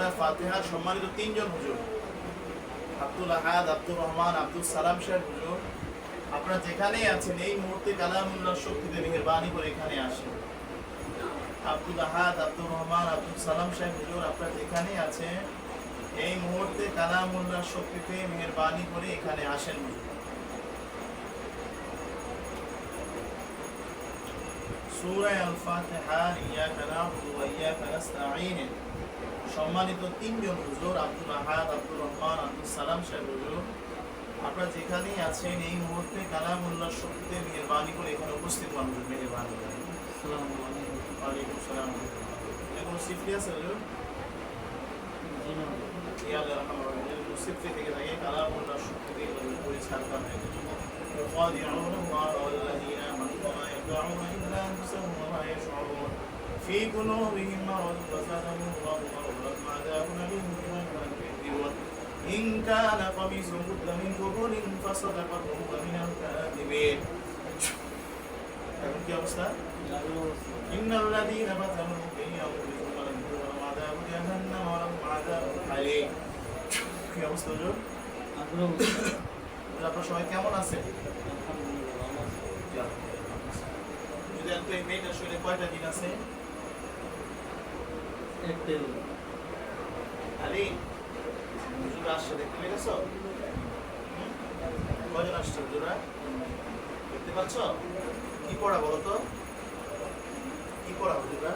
সূরা ফাতিহার সম্মানিত তিনজন হুজুর। আব্দুল আহাদ, আব্দুর রহমান, আব্দুল সালাম সাহেব হুজুর। আপনারা যেখানেই আছেন, এই মুহূর্তে কালামুল্লাহ শক্তিতে মেহেরবানি করে এখানে আসেন। আব্দুল আহাদ, আব্দুর রহমান, আব্দুল সালাম সাহেব হুজুর, আপনারা যেখানেই আছেন, এই মুহূর্তে কালামুল্লাহ শক্তিতে মেহেরবানি করে এখানে আসেন ফাতিহা ইয়াকা না'বুদু ওয়া ইয়াকা নাস্তাঈন। সম্মানিত তিনজন হুজুর আব্দুল আহাদ আব্দুর রহমান আব্দুল সালাম সাহেব হুজুর আপনারা যেখানেই আছেন এই মুহূর্তে কালামুল্লাহ শক্তিতে মেহেরবানি করে এখানে উপস্থিত হন হুজুর মেহেরবানি করে আসসালামু আলাইকুম ওয়ালাইকুম সালাম এটা কোনো সিফরি আছে হুজুর জি না ইয়া আল্লাহ রহমান রহিম যদি সিফরি থেকে থাকে কালামুল্লাহ শক্তিতে করে ছাড়তে হয় يخادعون الله والذين آمنوا وما يخدعون في قلوبهم مرض فزادهم الله مرضا عذاب أليم بما كانوا يكذبون إن كان قميصه قد من قبل فصدقت وهو من الكاذبين এখন কি অবস্থা إن الذين فتنوا في أنفسهم ولم يكن عذاب جهنم ولهم عذاب الحريق কি অবস্থা হুজুর আগ্রহ হুজুর, আপনার সবাই কেমন আছে আলহামদুলিল্লাহ ভালো আছে যদি একটু এই মেয়েটার শরীরে কয়টা দিন আছে আরে হুজুর আসছে, দেখতে পেয়েছ হুম? কয়জন আসছে হুজুরা? দেখতে পাচ্ছ? কি পড়া বলো তো? কি পড়া হুজুরা?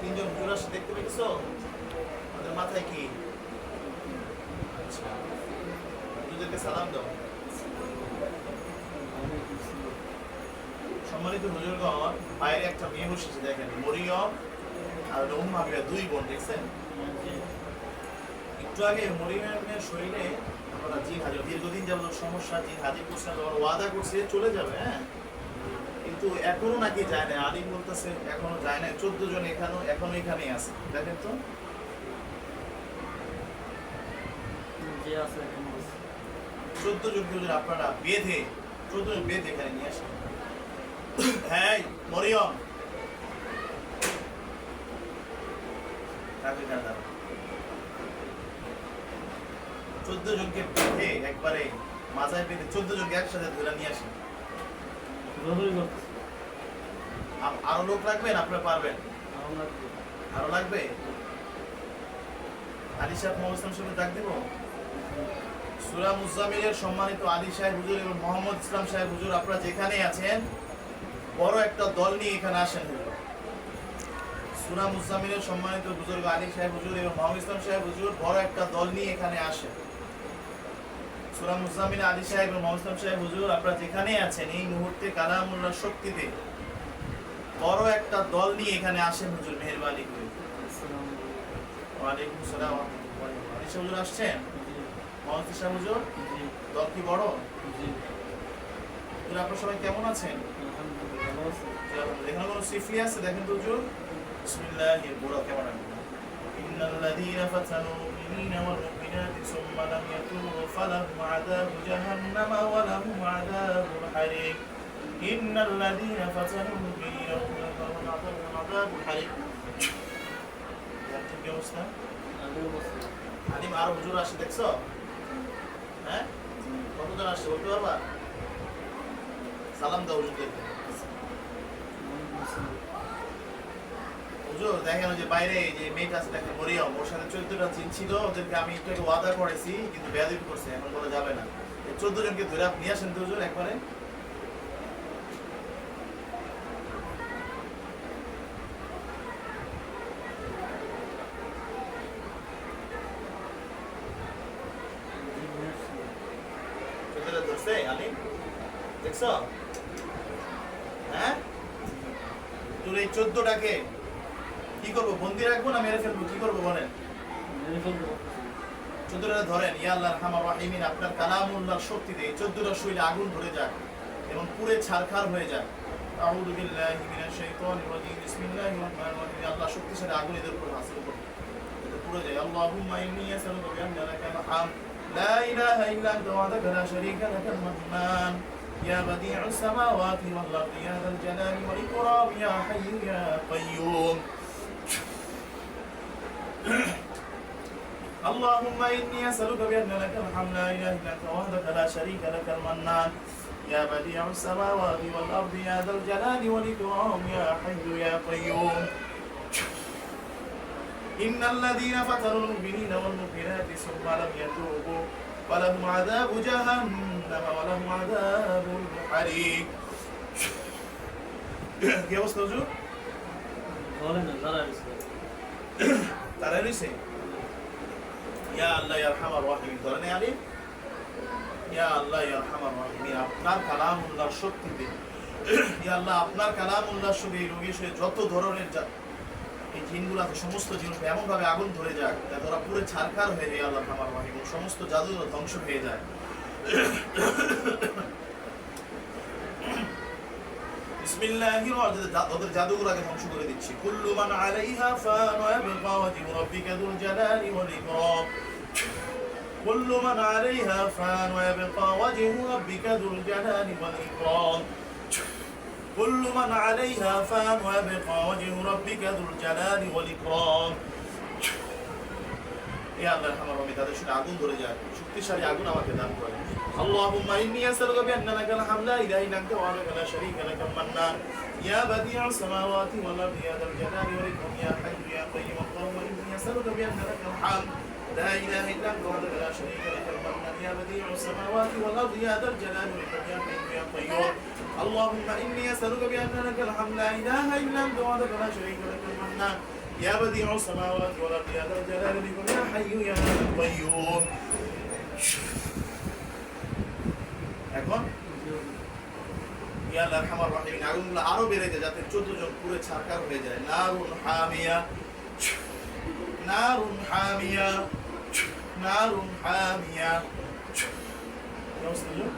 তিনজন হুজুর আসছে, দেখতে পেয়েছ ওদের মাথায় কি? আচ্ছা হুজুরদেরকে সালাম দাও। সম্মানিত হুজুরগণ বাইরে একটা মেয়ে বসেছে দেখেন মরিয়ম আর উম্মা বিয়া দুই বোন দেখছেন? একটু আগে মরিয়মের শরীরে আমরা জিন হাজির দীর্ঘদিন যাবত সমস্যা জিন হাজির করছে ওয়াদা করছে চলে যাবে হ্যাঁ? কিন্তু এখনও নাকি যায় না আলিম বলতেছে এখনও যায় না চোদ্দ জন এখানেও এখনও এখানেই আছে। দেখেন তো। চোদ্দ জনকে আপনারা বেঁধে চোদ্দ জন বেঁধে এখানে নিয়ে আসেন। হ্যাঁ মরিয়ম চোদ্দ জনকে বেঁধে একবারে মাথায় বেঁধে চোদ্দ জনকে একসাথে ধরে নিয়ে আসেন। আরও লোক রাখবেন আপনারা পারবেন? ভালো লাগবে। আরও লাগবে? আলী সাহেব মোহাম্মদ ইসলাম সাহেব ডাক দেবো? সুরা মুজামিলের সম্মানিত আলী সাহেব হুজুর এবং মোহাম্মদ ইসলাম সাহেব হুজুর আপনারা যেখানে আছেন বড় একটা দল নিয়ে এখানে আসেন হুজুর সুরা মুজামিলের সম্মানিত বুজুর্গ আলী সাহেব হুজুর এবং মোহাম্মদ ইসলাম সাহেব হুজুর বড় একটা দল নিয়ে এখানে আসেন। সুরা মুজামিল আলী সাহেব এবং মোহাম্মদ ইসলাম সাহেব হুজুর আপনারা যেখানে আছেন এই মুহূর্তে কালামুল্লাহ শক্তিতে বড় একটা দল নিয়ে এখানে আসেন হুজুর মেহরবানি করে। ওয়ালাইকুম সালাম আলী সাহেব হুজুর আসছেন? মোহাম্মদ সাহেব হুজুর? দল কি বড়? আপনারা সবাই কেমন আছেন। এখানে কোনো সিফলি আছে দেখেন তো হুজুর বিসমিল্লাহির বুড়া কেমন আছে إن الذين فتنوا المؤمنين والمؤمنات ثم لم يتوبوا فلهم عذاب جهنم ولهم عذاب الحريق إن الذين فتنوا المؤمنين والمؤمنات ولهم عذاب الحريق কি অবস্থা আগেও বলছি। আলিম আরো হুজুর আসে দেখছো হ্যাঁ কতজন আসছে বলতে পারবা সালাম দাও হুজুরদেরকে ওয়ালাইকুম আসসালাম। হুজুর, দেখেন যে বাইরে যে মেয়েটা আছে, দেখেন মরিয়ম, ওর সাথে চোদ্দটা চিন ছিল, ওদেরকে আমি একটু আগে ওয়াদা করেছি, কিন্তু বেয়াদিব করছে, এখন বলা যাবে না। চোদ্দ জনকে ধরে আপনি আসেন তো হুজুর একবারে। দেখছ হ্যাঁ তোর এই চোদ্দটাকে কি করব? বন্দি রাখব না মেরে ফেলব? কি করব বলেন। চোদ্দটা ধরেন ইয়া আল্লাহ রহমান রাহিমিন আপনার কালামুল্লাহর শক্তিতে এই চোদ্দটা শরীরে আগুন ধরে যাক এবং পুরে ছারখার হয়ে যাক। আউযু বিল্লাহি মিনাশ শাইতানির রাজিম। বিসমিল্লাহির রহমানির রহিম। আল্লাহ শক্তিশালী আগুন এদের উপর হাসিল করুন পুরো যায়। আল্লাহুম্মা ইন্নী আসআলুকা বিআন্না লাকা আল-হামদ। লা ইলাহা ইল্লা আনতা ওয়াহদাকা লা শারীকা লাকা আল-মান্নান يا بديع السماوات والأرض يا ذا الجلال والإكرام يا حي يا قيوم. اللهم إني أسألك بأن لك الحمد لا إله إلا أنت وحدك لا شريك لك المنان. يا بديع السماوات والأرض يا ذا الجلال والإكرام يا حي يا قيوم. إن الذين فتنوا المؤمنين والمؤمنات ثم لم يتوبوا ولهم عذاب جهنم. ولهم عذاب الحريق কি অবস্থা হুজুর বলে না দাঁড়া গেছে তারা রয়েছে ইয়া আল্লাহ ইয়া রহমান রাহিম ধরে নেই আলী ইয়া আল্লাহ ইয়া রহমান রাহিম আপনার কালামুল্লাহর শক্তিতে ইয়া আল্লাহ আপনার কালামুল্লাহর সঙ্গে এই রোগীর সঙ্গে যত ধরনের যা- এই জিনগুলো আছে সমস্ত জিনকে এমন ভাবে আগুন ধরে যাক যাতে ওরা পুরো ছারখার হয়ে যায় আল্লাহ রহমান রাহিম সমস্ত জাদু ধ্বংস হয়ে যায় بسم الله الرحمن الرحيم جادوغرا دي كل من عليها فان ويبقى وجه ربك ذو الجلال والاكرام كل من عليها فان ويبقى وجه ربك ذو الجلال والاكرام كل من عليها فان ويبقى وجه ربك ذو الجلال والاكرام يا الله يرحم ربي তাদের শুনে আগুন ধরে যায় শক্তিশালী আগুন আমাকে দান করে اللهم إني أسألك بأن لك الحمد لا إله إلا أنت وحدك لا شريك لك المنان يا بديع السماوات والأرض يا ذا الجلال والإكرام يا حي يا قيوم اللهم إني أسألك بأن لك الحمد لا إله إلا أنت وحدك لا شريك لك المنان يا بديع السماوات والأرض يا ذا الجلال والإكرام يا حي يا قيوم اللهم إني أسألك بأن لك الحمد لا إله إلا أنت وحدك لا شريك لك المنان يا بديع السماوات والأرض يا ذا الجلال والإكرام يا حي يا قيوم এখন ইয়া আল্লাহ রহমান রহিম আগুনগুলো আরো বেড়ে যায় যাতে চোদ্দ জন পুরো ছারকার হয়ে যায় নারুন হামিয়া নারুন হামিয়া নারুন হামিয়া কি অবস্থা, হুজুর?